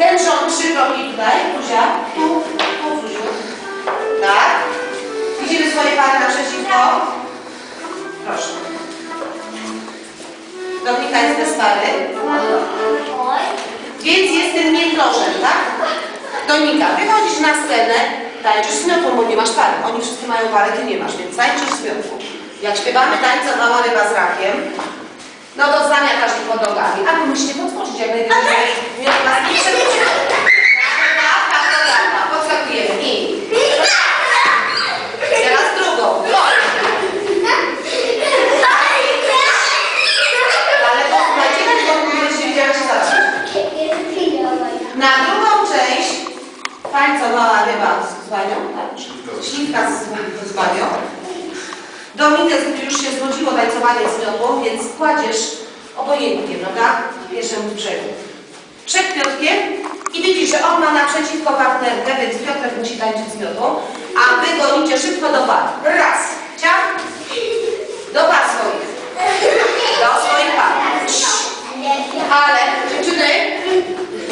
Ten rząd trzy kroki tutaj, Zuzia, tu, tu, Zuziu. Tak. Widzimy swoje pary naprzeciwko. Proszę. Dominika jest bez pary. Więc jest ten międlożem, tak? Dominika, wychodzisz na scenę, tańczysz z miotłą, bo nie masz pary. Oni wszyscy mają parę, ty nie masz, więc tańczysz z miotłą. Jak śpiewamy tańca mała ryba z rakiem, no to zamiatasz ich pod nogami. A musicie podskoczyć jak najwyżej. Miotła z niczym. Tak, tak, tak, tak, tak. Podskakujemy. I. Teraz drugą. Dwoje. Ale posłuchajcie, bo będziecie wiedzieli, jak się zaraz. Na drugą część tańca mała ryba z banią, tak? Śliwka z, z banią. Dominik już się znudziło tańcowanie z miotłą, więc kładziesz obojętnie, prawda? Pierwszemu brzegu. Przed Piotrkiem i widzisz, że on ma naprzeciwko partnerkę, więc Piotrek musi tańczyć z miotłą, a wy gonicie szybko do par. Ale dziewczyny,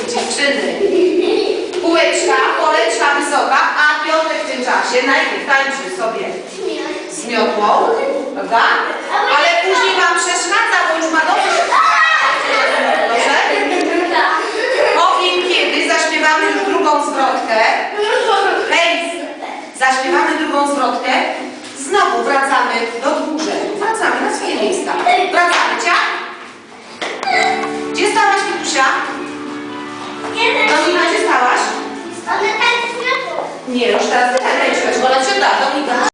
dziewczyny, półeczka, poleczka wysoka, a Piotrek w tym czasie najpierw tańczy sobie z miotłą, prawda? Ale później wam przeszkadza, bo już ma dobrze. Powiem kiedy zaśpiewamy już drugą zwrotkę. Hej, zaśpiewamy drugą zwrotkę. Znowu wracamy nie, już